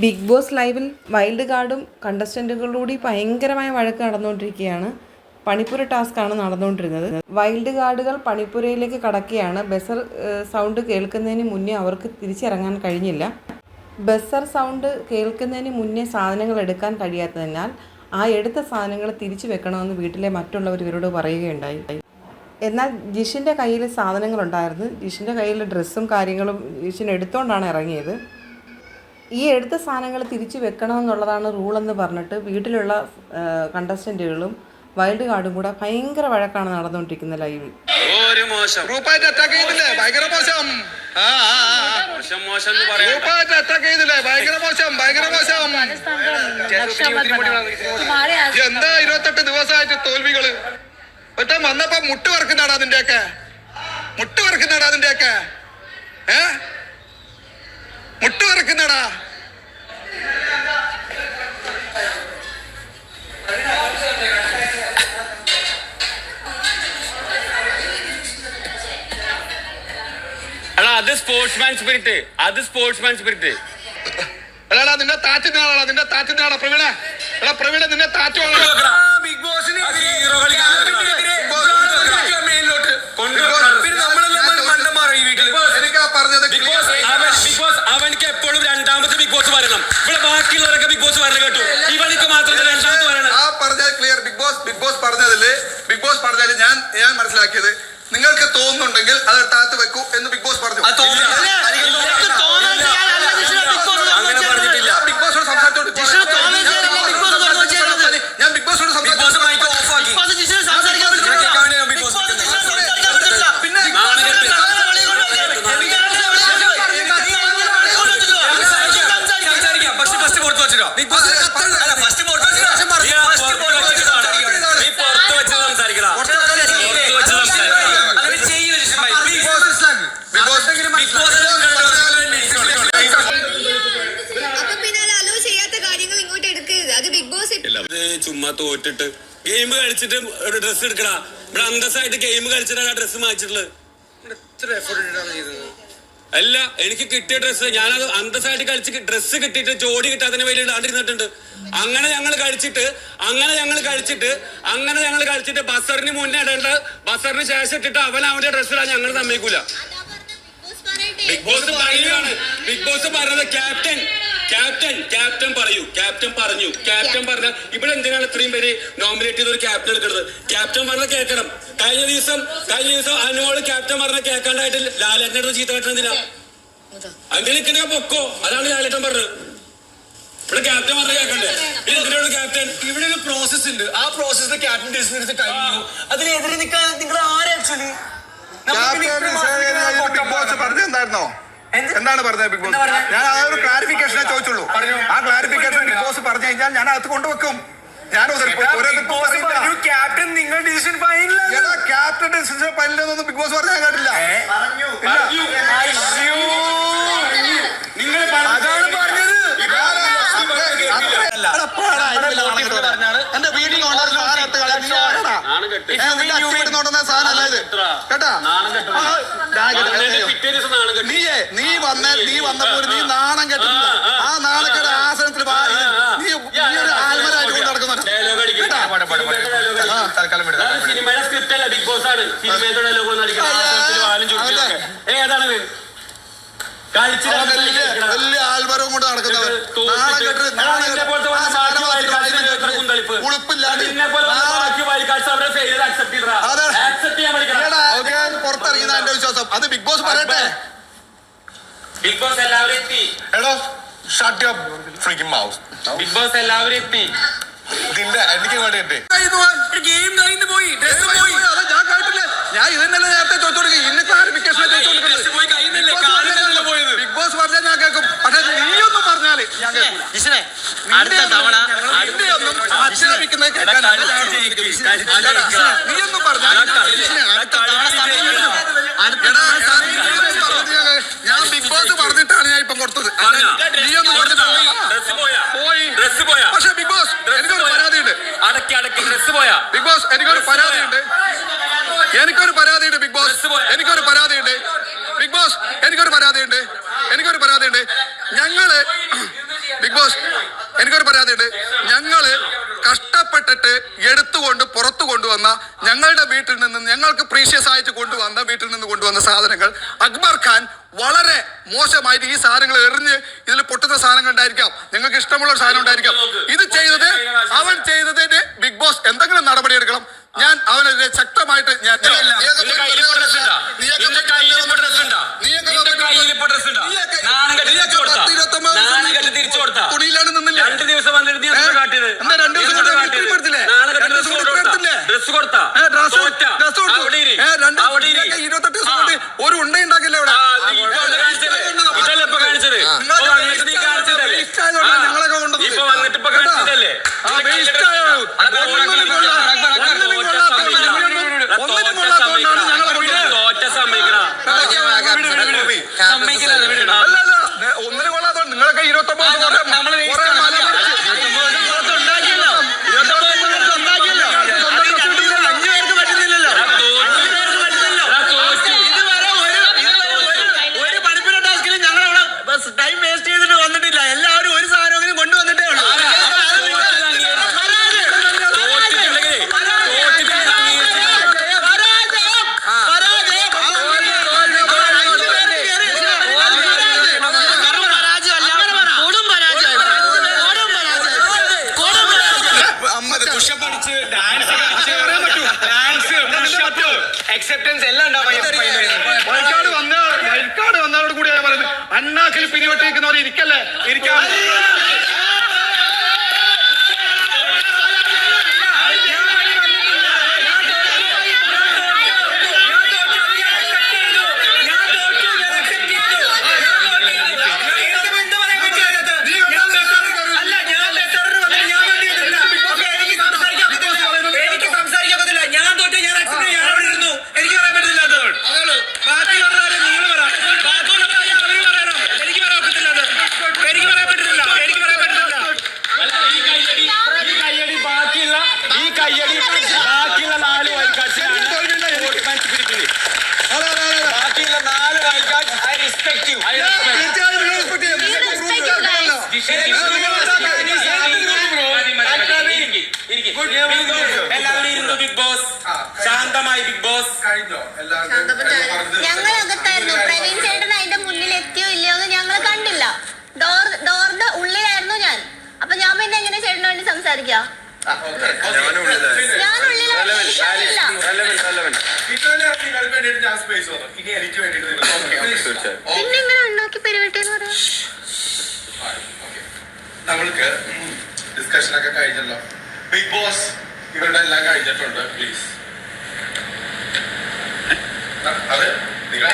Big boss ലൈവിൽ wild കാർഡും കണ്ടസ്റ്റന്റുകളോടി ഭയങ്കരമായ വഴക്ക് നടന്നുകൊണ്ടിരിക്കുകയാണ്. പണിപ്പുര ടാസ്ക്കാണ് നടന്നുകൊണ്ടിരുന്നത്. വൈൽഡ് കാർഡുകൾ പണിപ്പുരയിലേക്ക് കടക്കുകയാണ്. ബസർ സൗണ്ട് കേൾക്കുന്നതിന് മുന്നേ അവർക്ക് തിരിച്ചിറങ്ങാൻ കഴിഞ്ഞില്ല. ബസർ സൗണ്ട് കേൾക്കുന്നതിന് മുന്നേ സാധനങ്ങൾ എടുക്കാൻ കഴിയാത്തതിനാൽ ആ എടുത്ത സാധനങ്ങൾ തിരിച്ചു വെക്കണമെന്ന് വീട്ടിലെ മറ്റുള്ളവർ ഇവരോട് പറയുകയുണ്ടായി. എന്നാൽ ജിഷിന്റെ കയ്യിൽ സാധനങ്ങളുണ്ടായിരുന്നു. ജിഷിന്റെ കയ്യിൽ ഡ്രസ്സും കാര്യങ്ങളും ജിഷിൻ എടുത്തുകൊണ്ടാണ് ഇറങ്ങിയത്. ഈ എടുത്ത സാധനങ്ങൾ തിരിച്ചു വെക്കണമെന്നുള്ളതാണ് റൂളെന്ന് പറഞ്ഞിട്ട് വീട്ടിലുള്ള കണ്ടസ്റ്റന്റുകളും വൈൽഡ് കാർഡും കൂടെ ഭയങ്കര വഴക്കാണ് നടന്നുകൊണ്ടിരിക്കുന്ന ലൈവിൽ എന്താ ഇരുപത്തെട്ട് ദിവസമായിട്ട് തോൽവികൾ? ഒറ്റ വന്നപ്പോ മുട്ട് വറക്കുന്നാടാ അതിന്റെ ഒക്കെ മുട്ട് വറക്കുന്നാടാ അതിന്റെ ഒക്കെ ഏ? മുട്ട് വറക്കുന്നാടാ സ്പോർട്സ്മാൻ സ്പിരിറ്റ് അത് സ്പോർട്സ്മാൻ സ്പിരിറ്റ് എടാ നിന്റെ താറ്റുന്ന ആളാണ് നിന്റെ താറ്റുന്ന ആളാ പ്രവീണ. എടാ പ്രവീണ നിന്നെ താറ്റു ബിഗ് ബോസിന് അവനിക്ക് എപ്പോഴും രണ്ടാമത്തെ ബിഗ് ബോസ് വരണം. ഇവിടെ ബാക്കിയുള്ളവരൊക്കെ ബിഗ് ബോസ് വരണം കേട്ടു. ഇവനിക്ക് മാത്രം രണ്ടാമത്തെ വരണം. ആ clear Bigg Boss Bigg Boss പറഞ്ഞതിൽ ബിഗ് ബോസ് പറഞ്ഞതിൽ ഞാൻ ഞാൻ മനസ്സിലാക്കിയത് നിങ്ങൾക്ക് തോന്നുന്നുണ്ടെങ്കിൽ അത് താത്ത് വെക്കൂ എന്ന് ചുമ്മാ തോറ്റിട്ട്. ഗെയിം കളിച്ചിട്ട് ഒരു ഡ്രസ്സ് എടുക്കടാ ഇവിടെ അന്തസ്സായിട്ട് ഗെയിം കളിച്ചിട്ടാണ് ആ എഫോർട്ട് ഇട്ടാണ് അല്ല എനിക്ക് കിട്ടിയ ഡ്രസ്സ് ഞാനത് അന്തസ്സായിട്ട് കളിച്ച് ഡ്രസ്സ് കിട്ടിയിട്ട് ജോഡി കിട്ടാത്തതിന് വേണ്ടി ഇടാണ്ടിരുന്നിട്ടുണ്ട്. അങ്ങനെ ഞങ്ങൾ കളിച്ചിട്ട് അങ്ങനെ ഞങ്ങൾ കളിച്ചിട്ട് അങ്ങനെ ഞങ്ങൾ കളിച്ചിട്ട് ബസറിന് മുന്നേ ഇടേണ്ട ബസറിന് ശേഷം ഇട്ടിട്ട് അവൻ അവന്റെ ഡ്രസ്സ് ഇടാൻ ഞങ്ങൾ സമ്മതിക്കൂല. ബിഗ് ബോസ് പറയുകയാണ് ബിഗ് ബോസ് പറഞ്ഞത് ക്യാപ്റ്റൻ ക്യാപ്റ്റൻ ക്യാപ്റ്റൻ പറയൂ. ക്യാപ്റ്റൻ പറഞ്ഞു. ക്യാപ്റ്റൻ പറഞ്ഞ ഇവിടെ എന്തിനാണ് ഇത്രയും പേര് നോമിനേറ്റ് ചെയ്ത ഒരു ക്യാപ്റ്റൻ എടുക്കുന്നത്? ക്യാപ്റ്റൻ പറഞ്ഞ കേൾക്കണം. കഴിഞ്ഞ ദിവസം കഴിഞ്ഞ ദിവസം അനുമോൾ ക്യാപ്റ്റൻ പറഞ്ഞ കേൾക്കാണ്ടായിട്ട് ലാലേട്ടന്റെ ചീത്ത കേട്ടത് എന്തിനാ? അങ്ങനെ നിൽക്കുന്ന പൊക്കോ. അതാണ് ലാലേട്ടൻ പറഞ്ഞത്. ഇവിടെ ക്യാപ്റ്റൻ പറഞ്ഞ കേൾക്കണ്ടേ? എന്തിനാണ് ക്യാപ്റ്റൻ ഇവിടെ ഒരു പ്രോസസ് ഉണ്ട്. ആ പ്രോസസ് ക്യാപ്റ്റൻ ഡിസിഷൻ എടുത്ത് കഴിഞ്ഞു. അതിനെതിരെ നിൽക്കാൻ നിങ്ങൾ ആരെ ആക്ച്വലി ബിഗ് ബോസ് പറഞ്ഞത് എന്തായിരുന്നോ? എന്താണ് പറഞ്ഞത് ബിഗ് ബോസ് ഞാൻ ആ ഒരു ക്ലാരിഫിക്കേഷനെ ചോദിച്ചുള്ളൂ. ആ ക്ലാരിഫിക്കേഷൻ ബിഗ് ബോസ് പറഞ്ഞു കഴിഞ്ഞാൽ ഞാൻ അത് കൊണ്ടുവെക്കും. ഞാൻ ക്യാപ്റ്റൻ നിങ്ങൾ decision final captain decision final Bigg Boss പറഞ്ഞാൽ ഞാൻ കേട്ടില്ല ഇല്ല. നിങ്ങൾ അതാണ് പറഞ്ഞത് എന്റെ വീട്ടിൽ കൊണ്ടുവന്ന സാധനം എടുത്ത് കളയാൻ നീ ആരാടാ? നാണം കെട്ട് ഏ, നിന്റെ അച്ഛൻ വീട്ടിൽ കൊണ്ടുവന്ന സാധനമല്ല ഇത് കേട്ടാ നാണം കെട്ട് ആ, ഞാൻ കേട്ടോ. വന്നതിന്റെ പിറ്റേ ദിവസം നാണം കെട്ട് നീയേ നീ വന്ന നീ വന്നപ്പോൾ നീ നാണം കെട്ടില്ല ആ, നാണക്കേട് ആസനത്തിൽ. നീ നീ ഒരു ആൽമരായിട്ട് കൊണ്ട് നടക്കുന്നുണ്ട് സിനിമയുടെ സ്ക്രിപ്റ്റ് അല്ല ബിഗ് ബോസ് ആണ് സിനിമയുടെ ഡയലോഗ് വലിയ ആൽവരവും കൊണ്ട് നടക്കുന്നവർ? ഉളുപ്പില്ലാണ്ട് എന്റെ വിശ്വാസം. അത് ബിഗ് ബോസ് പറയട്ടെ. ബിഗ് ബോസ് എല്ലാവരും എത്തി. എടോ shut your freaking mouth Bigg Boss എല്ലാവരും എത്തി. ഇതിന്റെ എനിക്ക് വേണ്ടി ഗെയിം കഴിഞ്ഞു പോയി. ഡ്രസ് പോയി അതാ ഞാൻ കേട്ടില്ലേ ഞാൻ ഇതിന്നല്ലേ നേരത്തെ ചോദിച്ചോടുക്കും ഇന്ന് ക്ലാരിഫിക്കേഷൻ ഡ്രസ് പോയി കഴിഞ്ഞില്ലേ കാലിലല്ലേ പോയത് ബിഗ് ബോസ് പറഞ്ഞാൽ ഞാൻ കേൾക്കും പക്ഷെ നീയൊന്നും പറഞ്ഞാൽ ഞാൻ കേൾക്കൂല അടുത്ത തവണ നിന്റെ ഒന്നും ആക്ഷേപിക്കുന്നത് കേൾക്കാൻ കളി ജയിക്കും. കളി ജയിക്കും. നീയൊന്നും പറഞ്ഞാൽ തവണ ഞാൻ ബിഗ് ബോസ് പറഞ്ഞിട്ടാണ് ഞാൻ ഇപ്പം കൊടുത്തത്. പറഞ്ഞോ? നീയൊന്നും പറഞ്ഞിട്ടില്ല പോയാ. പക്ഷെ ബിഗ് ബോസ് എനിക്കൊരു പരാതിയുണ്ട്. അടക്കി അടക്കി ഡ്രസ് പോയാ? ബിഗ് ബോസ് എനിക്കൊരു പരാതിയുണ്ട്. എനിക്കൊരു പരാതിയുണ്ട് ബിഗ് ബോസ്? എനിക്കൊരു പരാതിയുണ്ട്. ബിഗ് ബോസ് എനിക്കൊരു പരാതിയുണ്ട്. എനിക്കൊരു പരാതിയുണ്ട്. പറഞ്ഞിട്ട് ഞങ്ങൾ കഷ്ടപ്പെട്ടിട്ട് എടുത്തുകൊണ്ട് പുറത്തു കൊണ്ടുവന്ന ഞങ്ങളുടെ വീട്ടിൽ നിന്ന് ഞങ്ങൾക്ക് പ്രീഷ്യസ് ആയിട്ട് കൊണ്ടുവന്ന വീട്ടിൽ നിന്ന് കൊണ്ടുവന്ന സാധനങ്ങൾ. അക്ബർ ഖാൻ വളരെ മോശമായിട്ട് ഈ സാധനങ്ങൾ എറിഞ്ഞ് ഇതിൽ പൊട്ടുന്ന സാധനങ്ങൾ ഉണ്ടായിരിക്കാം. നിങ്ങൾക്ക് ഇഷ്ടമുള്ള സാധനം ഉണ്ടായിരിക്കാം. ഇത് ചെയ്തത് അവൻ ചെയ്തതിന് ബിഗ് ബോസ് എന്തെങ്കിലും നടപടിയെടുക്കണം. ഞാൻ അവനെതിരെ ശക്തമായിട്ട് ഞാൻ あの പിരിവെട്ടിരിക്കുന്നവർ ഇരിക്കല്ലേ? ഇരിക്കാം respect you. I respect you. എല്ലാവരും ഇരുന്നു ബിഗ് ബോസ് ശാന്തമായി ബിഗ് ബോസ് ഞങ്ങൾ അകത്തായിരുന്നു പ്രവീൺ നോക്കി പരിപാടി എന്ന് പറയാം നമ്മൾക്ക് ഡിസ്കഷൻ ഒക്കെ കഴിഞ്ഞല്ലോ. ബിഗ് ബോസ് ഇവരുടെ എല്ലാം കഴിഞ്ഞിട്ടുണ്ട് പ്ലീസ് അതെ? നിങ്ങൾ